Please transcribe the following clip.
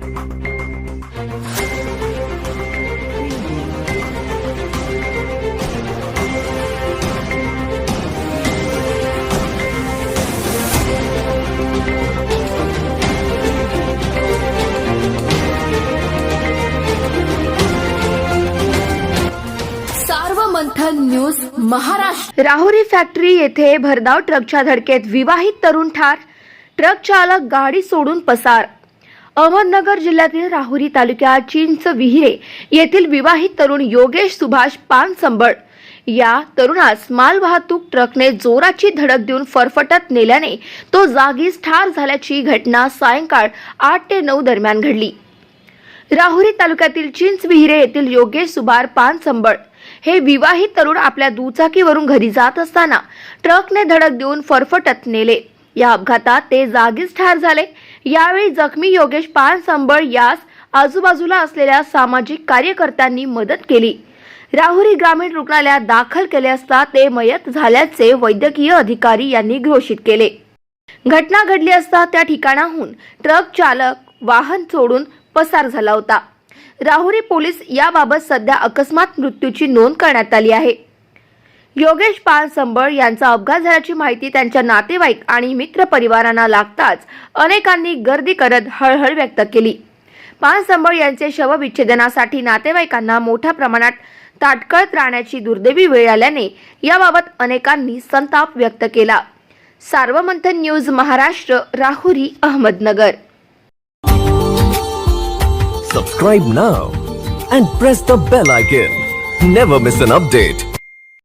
Sarvamanthan news Maharashtra. Rahuri factory येथे भरधाव ट्रकच्या धडकेत विवाहित तरुण ठार. ट्रक चालक गाडी सोडून पसार. अहमदनगर जिल्ह्यातील राहुरी तालुक्यात चिंच विहिरे येथील विवाहित तरुण योगेश सुभाष पानसंबळ या तरुणास मालवाहतूक ट्रकने जोराची धडक देऊन फरफटत नेल्याने तो जागीच ठार झाल्याची घटना सायंकाळ आठ ते नऊ दरम्यान घडली. राहुरी तालुक्यातील चिंच विहिरे येथील योगेश सुभार पानसंबळ हे विवाहित तरुण आपल्या दुचाकीवरून घरी जात असताना ट्रकने धडक देऊन फरफटत नेले. या अपघातात ते जागीच ठार झाले. यावेळी जखमी योगेश पानसंबळ यास आजूबाजूला असलेल्या सामाजिक कार्यकर्त्यांनी मदत केली. राहुरी ग्रामीण रुग्णालयात दाखल केले असता ते मयत झाल्याचे वैद्यकीय अधिकारी यांनी घोषित केले. घटना घडली असता त्या ठिकाणाहून ट्रक चालक वाहन सोडून पसार झाला होता. राहुरी पोलीस याबाबत सध्या अकस्मात मृत्यूची नोंद करण्यात आली आहे. योगेश पाल संबळ यांचा अपघात झाल्याची माहिती त्यांच्या नातेवाईक आणि मित्र परिवारांना लागताच अनेकांनी गर्दी करत हळहळ व्यक्त केली. पाल संबळ यांचे शवविच्छेदनासाठी नातेवाईकांना मोठ्या प्रमाणात ताटकळत राहण्याची दुर्दैवी वेळ आल्याने याबाबत अनेकांनी संताप व्यक्त केला. Sarvamanthan news Maharashtra Rahuri Ahmednagar. Subscribe now and press the bell icon never miss an update